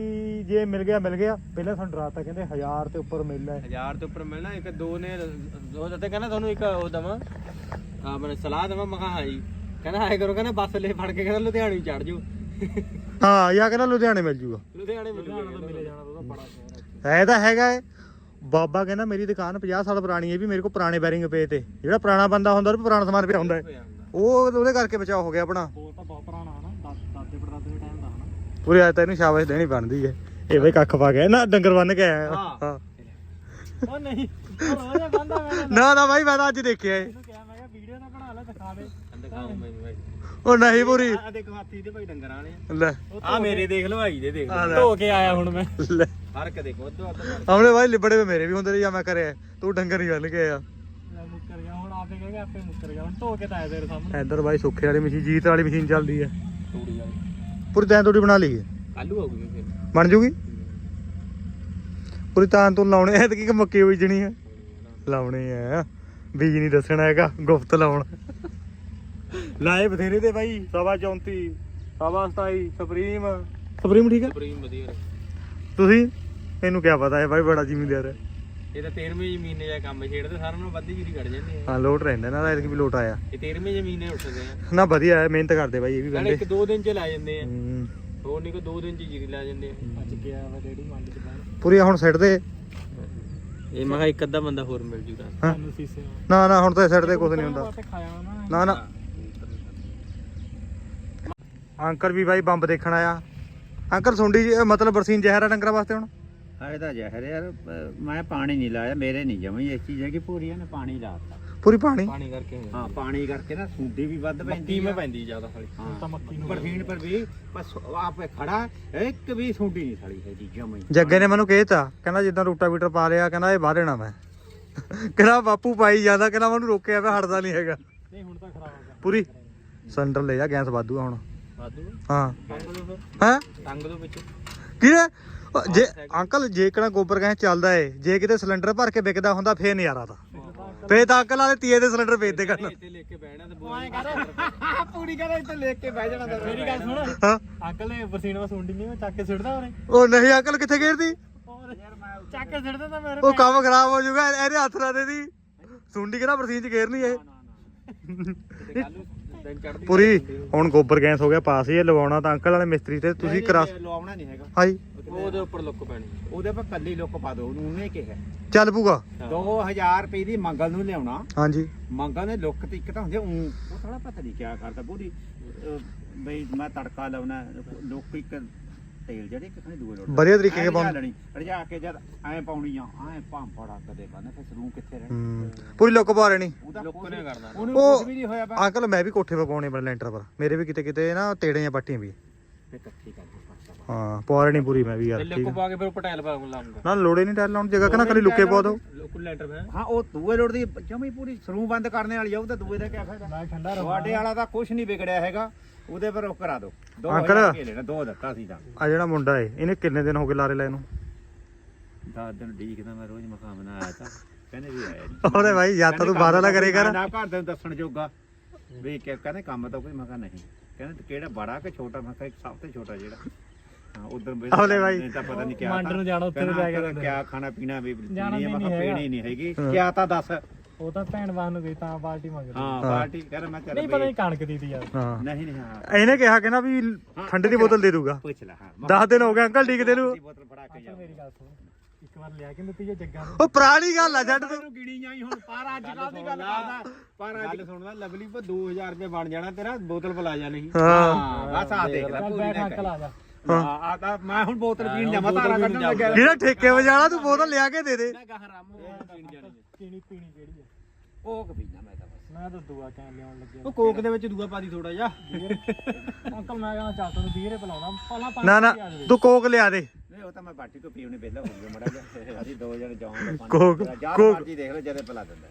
ਜੇ ਮਿਲ ਗਿਆ ਮਿਲ ਗਿਆ। ਪਹਿਲਾਂ ਸਾਨੂੰ ਡਰਾਤਾ ਕਹਿੰਦੇ 1000 ਤੇ ਉੱਪਰ ਮਿਲਣਾ ਹੈ। ਹਜ਼ਾਰ ਤੋਂ ਉੱਪਰ ਮਿਲਣਾ ਇੱਕ ਦੋ ਨੇ ਦੋ ਦਿੱਤੇ ਕਹਿੰਦਾ ਤੁਹਾਨੂੰ ਇੱਕ ਉਹ ਦਵਾਂ। ਆ ਮੈਂ ਸਲਾਹ ਦਵਾਂ ਮੈਂ ਕਿਹਾ ਹਾਂ ਜੀ। ਕਹਿੰਦਾ ਆਏ ਕਰੋ ਕਹਿੰਦਾ ਬੱਸ ਲੈ ਫੜ ਕੇ ਕਹਿੰਦਾ ਲੁਧਿਆਣੇ ਚੜ ਜਾਓ। ਹਾਂ ਜਾਂ ਕਹਿੰਦਾ ਲੁਧਿਆਣੇ ਮਿਲ ਜੂਗਾ। ਲੁਧਿਆਣੇ ਮਿਲ ਲੁਧਿਆਣਾ ਤੋਂ ਮਿਲੇ ਜਾਣਾ ਉਹਦਾ ਬੜਾ ਸ਼ਹਿਰ ਹੈ। ਹੈ ਤਾਂ ਹੈਗਾ ਏ। ਬਾਬਾ ਕਹਿੰਦਾ ਮੇਰੀ ਦੁਕਾਨ 50 ਸਾਲ ਪੁਰਾਣੀ ਹੈ ਵੀ ਮੇਰੇ ਕੋਲ ਪੁਰਾਣੇ ਬੈਰਿੰਗ ਪਏ ਤੇ। ਜਿਹੜਾ ਪੁਰਾਣਾ ਬੰਦਾ ਹੁੰਦਾ ਉਹ ਪੁਰਾਣਾ ਸਮਾਨ ਪਿਆ ਹੁੰਦਾ ਉਹ ਉਹਦੇ ਕਰਕੇ ਬਚਾਅ ਹੋ ਗਿਆ ਆਪਣਾ। ਬੋਲ ਤਾਂ ਬਹੁਤ ਪੁਰਾਣਾ ਹਨਾ ਦਾ- ਦਾਦੇ ਪੜਦਾਦੇ ਦੇ ਟਾਈਮ ਦਾ ਹਨਾ। ਪੂਰੀ ਅੱਜ ਤੈਨੂੰ ਸ਼ਾਬਾਸ਼ ਦੇਣੀ ਬਣਦੀ ਹੈ ਇਹ ਬਈ ਕੱਖ ਪਾ ਗਿਆ। ਨਾ ਡੰਗਰ ਬੰਨ ਕੇ ਆਇਆ। ਹਾਂ। ਹਾਂ। ਉਹ ਨਹੀਂ। ਉਹ ਰੋਜ਼ ਬੰਦਾ ਮੈਂ ਇਹਨੂੰ ਨਾ ਨਾ ਬਾਈ ਮੈਂ ਤਾਂ ਅੱਜ ਦੇਖਿਆ ਏ। ਕਿਹਾ ਮੈਂ ਕਿਹਾ ਵੀਡੀਓ ਨਾ ਬਣਾ ਲੈ ਦਿਖਾ ਦੇ। ਦਿਖਾਓ ਮੈਨੂੰ ਭਾਈ ਉਹ ਨਹੀਂ ਪੂਰੀ। ਆ ਦੇਖੋ ਹਾਥੀ ਦੇ ਭਾਈ ਡੰਗਰਾਂ ਵਾਲੇ ਲੈ। ਆ ਮੇਰੇ ਦੇਖ ਲਓ ਆਈ ਦੇ ਦੇਖ ਲਓ। ਧੋ ਕੇ ਆਇਆ ਹੁਣ ਮੈਂ। ਲੈ। ਫ਼ਰਕ ਦੇਖੋ ਅੱਧੋ ਅੱਧ ਫ਼ਰਕ। ਹਮਲੇ ਬਾਈ ਲਿਬੜੇ ਹੋਏ ਮੇਰੇ ਵੀ ਹੁੰਦੇ ਨੇ ਜਾਂ ਮੈਂ ਕਰਿਆ। ਤੂੰ ਡੰਗਰ ਹੀ ਬੰਨ ਕੇ ਆਇਆ ਲੈ ਮੁੱਕਰ ਗਿਆ ਹੁਣ ਆਪੇ ਕਹੇਗਾ ਆਪੇ ਮੁੱਕਰ ਗਿਆ। ਹੁਣ ਧੋ ਕੇ ਤਾਂ ਆਇਆ ਤੇਰੇ ਸਾਹਮਣੇ। ਇੱਧਰ ਬਾਈ ਸੁੱਖੇ ਵਾਲੀ ਮਸ਼ੀਨ ਜੀਤ ਵਾਲੀ ਮਸ਼ੀਨ ਚੱਲਦੀ ਹੈ ਤੂੜੀ ਵਾਲੀ। ਪੂਰੀ ਤੈਂ ਤੋੜੀ ਬਣਾ ਲਈ ਹੈ ਆਲੂ ਹੋ ਗਏ ਫਿਰ। ਬਣ ਜੂਗੀ? ਪੂਰੀ ਤਾਂ ਤੂੰ ਲਾਉਣੇ ਐ ਤੇ ਕੀ ਮੱਕੀ ਬੀਜਣੀ ਹੈ ਲਾਉਣੇ ਆ। ਬੀਜ ਨਹੀਂ ਦੱਸਣਾ ਹੈਗਾ ਗੁਫਤ ਲਾਉਣ। ਲਾਏ ਬਥੇਰੇ ਤੇ ਬਾਈ ਸਵਾ 34 ਸਵਾ 27 ਸੁਪਰੀਮ। ਸੁਪਰੀਮ ਠੀਕ ਹੈ? ਸੁਪਰੀਮ ਵਧੀਆ ਰਹੇ। ਤੁਸੀਂ? ਇਹਨੂੰ ਕੀ ਪਤਾ ਹੈ ਬਾਈ ਬੜਾ ਜ਼ਿਮੀਂਦਾਰ ਹੈ। ਇਹ ਤਾਂ 13ਵੀਂ ਜ਼ਮੀਨ ਨੇ ਜਾਂ ਕੰਮ ਛੇੜਦੇ ਸਾਰਿਆਂ ਨੂੰ ਵੱਧ ਜੀਰੀ ਕੱਢ ਜਾਂਦੇ ਆ। ਹਾਂ ਲੋਟ ਰਹਿੰਦਾ ਨਾ ਐਤਕੀ ਵੀ ਲੋਟ ਆਇਆ। ਇਹ 13ਵੀਂ ਜ਼ਮੀਨ ਨੇ ਉੱਠਦੇ ਆ। ਨਾ ਵਧੀਆ ਹੈ ਮਿਹਨਤ ਕਰਦੇ ਬਾਈ ਇਹ ਵੀ ਨਾਲੇ ਬੰਦੇ। ਇੱਕ ਦੋ ਦਿਨ ਚ ਲਾ ਜਾਂਦੇ ਆ। ਹੂੰ। ਹੋਰ ਨਹੀਂ ਕੋ ਦੋ ਦਿਨ ਚ ਹੀ ਜੀਰੀ ਲਾ ਜਾਂਦੇ ਆ। ਅੱਜ ਗਿਆ ਵਾ ਡੈਡੀ ਮੰਡ ਚ ਬਾਹਰ। ਪੂਰੀ ਹੁਣ ਸਿੱਟ ਦੇ ਇਹ ਮੈਂ ਕਿਹਾ ਇੱਕ ਅੱਧਾ ਬੰਦਾ ਹੋਰ ਮਿਲ ਜੂਗਾ। ਹਾਂ। ਸਾਨੂੰ ਸੀਸੇ ਨਾ ਨਾ ਹੁਣ ਤਾਂ ਸਿੱਟ ਦੇ ਕੁਝ ਨਹੀਂ ਹੁੰਦਾ। ਤੇ ਨਾ। ਨਾ ਅੰਕਲ ਵੀ ਬਾਈ ਬੰਬ ਦੇਖਣ ਆਇਆ। ਅੰਕਲ ਸੁੰਡੀ ਜੀ, ਮਤਲਬ ਬਰਸੀਨ ਜ਼ਹਿਰ ਆ ਡੰਗਰਾਂ ਵਾਸਤੇ ਹੁਣ? ਆਏ ਤਾਂ ਜ਼ਹਿਰ ਯਾਰ ਮੈਂ ਪਾਣੀ ਨਹੀਂ ਲਾਇਆ ਮੇਰੇ ਨਹੀਂ ਜਮੀ ਇਸ ਚੀਜ਼ ਹੈ ਕਿ ਪੂਰੀਆਂ ਨੇ ਪਾਣੀ ਲਾਤਾ ਪੂਰੀ ਪਾਣੀ? ਪਾਣੀ ਕਰਕੇ। ਹਾਂ ਪਾਣੀ ਕਰਕੇ ਨਾ ਸੁੰਡੀ ਵੀ ਵੱਧ ਮੱਕੀ ਪੈਂਦੀ ਮੈਂ ਆ। ਪੈਂਦੀ ਜ਼ਿਆਦਾ ਸਾਲੀ ਹਾਂ ਤਾਂ ਮੱਕੀ ਨੂੰ ਪਰਫੀਨ ਪਰ ਵੀ ਬਸ ਆਪੇ ਖੜਾ ਇੱਕ ਵੀ ਸੁੰਡੀ ਨਹੀਂ ਸੜੀ ਹੈ ਜੀ ਜਮੀ। ਜੱਗੇ ਨੇ ਮੈਨੂੰ ਕਹਿਤਾ ਕਹਿੰਦਾ ਜਿੱਦਾਂ ਰੂਟਾ ਵੀਟਰ ਪਾ ਲਿਆ ਕਹਿੰਦਾ ਇਹ ਬਾਹ ਦੇਣਾ ਮੈਂ। ਕਹਿੰਦਾ ਬਾਪੂ ਪਾਈ ਜਾਂਦਾ ਕਹਿੰਦਾ ਮੈਨੂੰ ਰੋਕਿਆ ਪਿਆ ਹਟਦਾ ਨਹੀਂ ਹੈਗਾ। ਨਹੀਂ ਹੁਣ ਤਾਂ ਖਰਾਬ ਹੋ ਗਿਆ। ਪੂਰੀ। ਸਿਲੰਡਰ ਲੈ ਜਾ ਗੈਸ ਵਾਧੂ ਆ ਹੁਣ। ਹਾਂ। ਟੰਗ ਦੋ ਫਿਰ। ਹੈ? ਟੰਗ ਦੋ ਵਿੱਚ। ਕਿਹਨੇ ਉਹ ਜੇ ਅੰਕਲ ਜੇ ਕਿਹੜਾ ਗੋਬਰ ਗੈਸ ਚੱਲਦਾ ਏ ਜੇ ਕਿਤੇ ਸਿਲੰਡਰ ਭਰ ਕੇ ਵਿਕਦਾ ਹੁੰਦਾ ਫੇਰ ਨਜ਼ਾਰਾ ਤਾਂ। ਫੇਰ ਤਾਂ ਅੰਕਲ ਵਾਲੇ ਤੀਏ ਦੇ ਸਿਲੰਡਰ ਵੇਚਦੇ ਕਰਨ। ਇੱਥੇ ਲੈ ਕੇ ਬਹਿਣਾ ਤੇ ਬੋਲ। ਕਰ। ਪੂਰੀ ਕਹਿੰਦਾ ਇੱਥੇ ਲੈ ਕੇ ਬਹਿ ਜਾਣਾ ਮੇਰੀ ਗੱਲ ਸੁਣ। ਹਾਂ। ਅੰਕਲ ਨੇ ਬਰਸੀਨ ਵਾ ਸੁੰਡੀ ਨਹੀਂ ਚੱਕ ਕੇ ਸਿੱਟਦਾ ਉਹਨੇ। ਉਹ ਨਹੀਂ ਅੰਕਲ ਕਿੱਥੇ ਗੇਰਦੀ ਚੱਕ ਕੇ ਸਿੱਟਦਾ ਤਾਂ ਮੇਰੇ ਉਹ ਕੰਮ ਖਰਾਬ ਹੋ ਜਾਊਗਾ ਇਹਦੇ ਹੱਥ ਨਾ ਦੇ ਦੀ। ਸੁੰਡੀ ਕਿਹੜਾ ਬਰਸੀਨ ਚ ਗੇਰਨੀ ਏ। ਪੂਰੀ ਹੁਣ ਗੋਬਰ ਗੈਸ ਹੋ ਗਿਆ ਪਾਸ ਇਹ ਲਵਾਉਣਾ ਤਾਂ ਅੰਕਲ ਵਾਲੇ ਮਿਸਤਰੀ ਤੇ ਤੁਸੀਂ ਕਰਾ ਲਵਾਉਣਾ ਨਹੀਂ ਹੈਗਾ। ਹਾਂਜੀ। ਉਹਦੇ ਉੱਪਰ ਲੁੱਕ ਪੈਣੀ ਉਹਦੇ ਪਰ ਕੱਲੀ ਲੁੱਕ ਪਾ ਦੋ ਉਹਨੂੰ ਉਹਨੇ ਕਿਹਾ। ਚੱਲ ਪੂਗਾ। 2000 ਰੁਪਏ ਦੀ ਮੰਗਲ ਨੂੰ ਲਿਆਉਣਾ। ਹਾਂਜੀ। ਮੰਗਲ ਨੇ ਲੁੱਕ ਤੇ ਇੱਕ ਤਾਂ ਹੁੰਦੇ ਉਹ ਥੋੜਾ ਪਤਾ ਨਹੀਂ ਕਿਆ ਕਰਦਾ ਪੂਰੀ ਅਹ, ਬਈ ਮੈਂ ਤੜਕਾ ਲਾਉਣਾ ਲੁੱਕ ਇੱਕ ਤੇਲ ਜਿਹੜੇ ਇੱਕ ਖਾਣੇ ਦੂਏ ਲੋਟ ਵਧੀਆ ਤਰੀਕੇ ਨਾਲ ਪਾਉਣ ਰਜਾ ਕੇ ਜਦ ਐ ਪਾਉਣੀ ਆ ਐ ਭਾਂਪੜਾ ਕਦੇ ਬੰਨ ਫਿਰ ਸਰੂ ਕਿੱਥੇ ਰਹਿਣੀ? ਪੂਰੀ ਲੁੱਕ ਪਾ ਉਹਦਾ ਲੁੱਕ ਕੁਛ ਨੇ ਵੀ- ਕਰਨਾ ਉਹਨੂੰ ਉਹ- ਕੁਝ ਵੀ ਨਹੀਂ ਹੋਇਆ ਬਾ ਅੰਕਲ ਮੈਂ ਵੀ ਕੋਠੇ 'ਤੇ ਪਾਉਣੇ ਬੜੇ ਲੈਂਟਰ ਪਰ। ਮੇਰੇ ਵੀ ਕਿਤੇ ਕਿਤੇ ਨਾ ਤੇੜੇ ਜਾਂ ਪੱਟੀਆਂ ਵੀ। ਇਕੱਠੀ ਹਾਂ ਪਵਾ ਲੈਣੀ ਪੂਰੀ ਮੈਂ ਵੀ ਯਾਰ ਲੁੱਕ ਆ। ਪਾ ਕੇ ਫਿਰ ਪਟੈਲ ਪਾ ਕੇ ਲਾਉਂਗਾ ਨਾ ਲੋੜੇ ਨਹੀਂ ਟੈਲ ਲਾਉਣ ਜਗ੍ਹਾ ਕਿ ਨਾ ਖਾਲੀ ਲੁੱਕੇ ਪਾ ਦੋ ਲੁੱਕ ਲੈਂਟਰ ਫਿਰ ਹਾਂ ਉਹ ਦੂਏ ਲੋਟ ਦੀ ਜਮੀ ਪੂਰੀ ਸਰੂ ਬੰਦ ਕਰਨੇ ਵਾਲੀ ਜਾਊ ਤਾਂ ਦੂਏ ਦਾ ਕਿਆ ਫਾਇਦਾ? ਮੈਂ ਠੰਡਾ ਰਹਾ ਤੁਹਾਡੇ ਵਾਲਾ ਤਾਂ ਕੁਝ ਨਹੀਂ ਵਿਗੜਿਆ ਹੈਗਾ। ਉਹਦੇ ਪਰ ਉਹ ਕਰਾ ਦਿਓ। ਦੋ ਅੰਕਲ। ਹਜ਼ਾਰ ਰੁਪਏ ਲੈਣਾ ਦੋ ਦਿੱਤਾ ਸੀ ਤਾਂ। ਆ ਜਿਹੜਾ ਮੁੰਡਾ ਏ ਇਹਨੇ ਕਿੰਨੇ ਦਿਨ ਹੋ ਗਏ ਲਾਰੇ ਲੈ ਨੂੰ? 10 ਦਿਨ ਢੀਕਦਾ ਮੈਂ ਰੋਜ਼ ਮਕਾਮ ਨਾ ਆਇਆ ਤਾਂ ਕਹਿੰਦੇ ਵੀ ਆਇਆ ਨਹੀਂ ਉਹਦੇ ਭਾਈ ਜਾਂ ਤਾਂ ਤੂੰ ਬਾਹਰ ਵਾਲਾ ਕਰੇ ਕਰ। ਨਾ ਘਰ ਦੇ ਨੂੰ ਦੱਸਣ ਜੋਗਾ। ਵੀ ਕਿ ਕਹਿੰਦੇ ਕੰਮ ਤਾਂ ਕੋਈ ਮਕਾ ਨਹੀਂ। ਕਹਿੰਦੇ ਕਿਹੜਾ ਬੜਾ ਕਿ ਛੋਟਾ ਮੈਂ ਕਿਹਾ ਇੱਕ ਸਭ ਤੋਂ ਛੋਟਾ ਜਿਹੜਾ। ਹਾਂ ਉਧਰ ਹੌਲੇ ਬਾਈ। ਤਾਂ ਪਤਾ ਨਹੀਂ ਕਿਆ ਮੰਡ। ਨੂੰ ਜਾਣਾ, ਉੱਥੇ ਨੂੰ ਕਹਿੰਦਾ ਜਾ ਕੇ ਕਿਆ ਖਾਣਾ ਪੀਣਾ ਵੀ ਜਾਣਾ ਨਹੀਂ ਕਿਹਾ ਹੈਗਾ। ਪੀਣੀ ਨਹੀਂ ਹੈਗੀ। ਕਿਆ ਤਾਂ ਦੱਸ। ਉਹ ਤਾਂ ਭੈਣ ਬਾਨ ਨੂੰ ਗਈ ਤਾਂ ਪਾਰਟੀ ਮੰਗਦੀ ਹਾਂ ਪਾਰਟੀ ਕਹਿੰਦਾ ਮੈਂ ਚੱਲ ਨਹੀਂ ਪਤਾ ਨਹੀਂ ਕਣਕ ਦੀ ਤੀ ਯਾਰ ਹਾਂ। ਨਹੀਂ ਨਹੀਂ ਹਾਂ। ਇਹਨੇ ਕਿਹਾ ਕਿ ਨਾ ਵੀ ਠੰਡੇ ਦੀ ਬੋਤਲ ਦੇ ਦੂਗਾ। ਪੁੱਛ ਲੈ ਹਾਂ। 10 ਦਿਨ ਹੋ ਗਏ ਅੰਕਲ ਡੀਕਦੇ ਨੂੰ। ਦੀ ਬੋਤਲ ਫੜਾ ਕੇ ਜਾ ਮੇਰੀ ਗੱਲ ਸੁਣ। ਇੱਕ ਵਾਰ ਲਿਆ ਕੇ ਦਿੱਤੀ ਜੇ ਜੱਗਾ ਉਹ ਪੁਰਾਣੀ ਗੱਲ ਆ ਛੱਡ ਤੂੰ। ਗਿਣੀ ਜਾਈ ਹੁਣ ਪਰ ਅੱਜ ਕੱਲ ਦੀ ਗੱਲ ਕਰਦਾ। ਪਰ ਗੱਲ ਸੁਣਦਾ ਲਵਲੀ ਪਰ 2000 ਰੁਪਏ ਬਣ ਜਾਣਾ ਤੇਰਾ ਬੋਤਲ ਪਲਾ ਜਾਣੀ ਹਾਂ। ਬਸ ਆ ਦੇਖ ਲੈ ਚੱਲ ਪੂਰੀ ਬੈਠ ਨਾ ਅੰਕਲ ਆ ਜਾ। ਆ ਤਾਂ ਮੈਂ ਹੁਣ ਬੋਤਲ ਪੀਣ ਜਾਵਾਂ ਤਾਰਾ ਕੱਢਣ ਲੱਗਿਆ ਜਿਹੜਾ ਠੇਕੇ ਵਜਾਣਾ ਤੂੰ ਬੋਤਲ ਲਿਆ ਕੇ ਦੇ ਦੇ। ਗਾਹ ਰਾਮੋ ਪੀਣ ਜਾਣੀ ਪੀਣੀ ਪੀਣੀ ਕਿਹੜੀ ਹੈ ਕੋਕ ਪੀਣਾ ਮੈਂ ਤਾਂ ਬਸ। ਮੈਂ ਤਾਂ ਦੁਆ ਕਹਿਣ ਲਿਆਉਣ ਲੱਗਿਆ। ਉਹ ਕੋਕ ਦੇ ਵਿੱਚ ਦੂਆ ਪਾਦੀ ਥੋੜਾ ਜਿਹਾ। ਅੰਕਲ ਮੈਂ ਕਹਿੰਦਾ ਚੱਲ ਤੈਨੂੰ 20 ਰੁਪਏ ਪਿਲਾਉਣਾ। ਪਹਿਲਾਂ ਪੰਜ ਨਾ ਨਾ ਰੁਪਏ ਆ ਜਾਵੇ। ਤੂੰ ਕੋਕ ਲਿਆ ਦੇ। ਨਹੀਂ ਉਹ ਤਾਂ ਮੈਂ ਬਾਟੀ ਕੋ ਪੀਉਣੇ ਪਹਿਲਾਂ ਹੋ ਗਿਆ ਮੜਾ ਜਿਹਾ। ਅਸੀਂ ਦੋ ਜਣੇ ਜਾਵਾਂਗੇ ਕੋਕ- ਜਾਂ ਕੋਕ। ਮਰਜ਼ੀ ਦੇਖ ਲਓ ਜਦੇ ਪਿਲਾ ਦਿੰਦਾ।